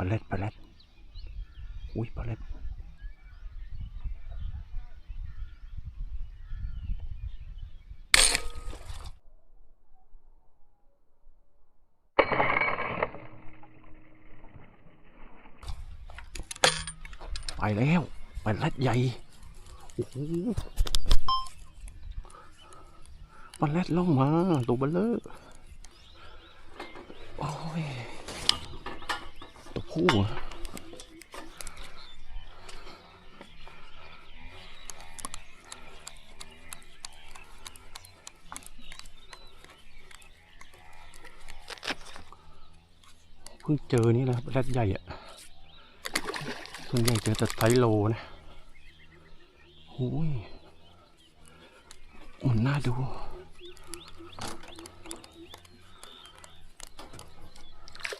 ปลาเล็ดปลาเล็ดอุ้ยปลาเล็ดไปแล้วปลาเล็ดใหญ่โอ้โหปลาเล็ดล่องมาตัวเบลเลอร์โอ้ย ตัวผู้อะเพิ่งเจอนี่นะแรดใหญ่อะส่วนใหญ่เจอแต่ไทโลนะโอ้ยมันน่าดู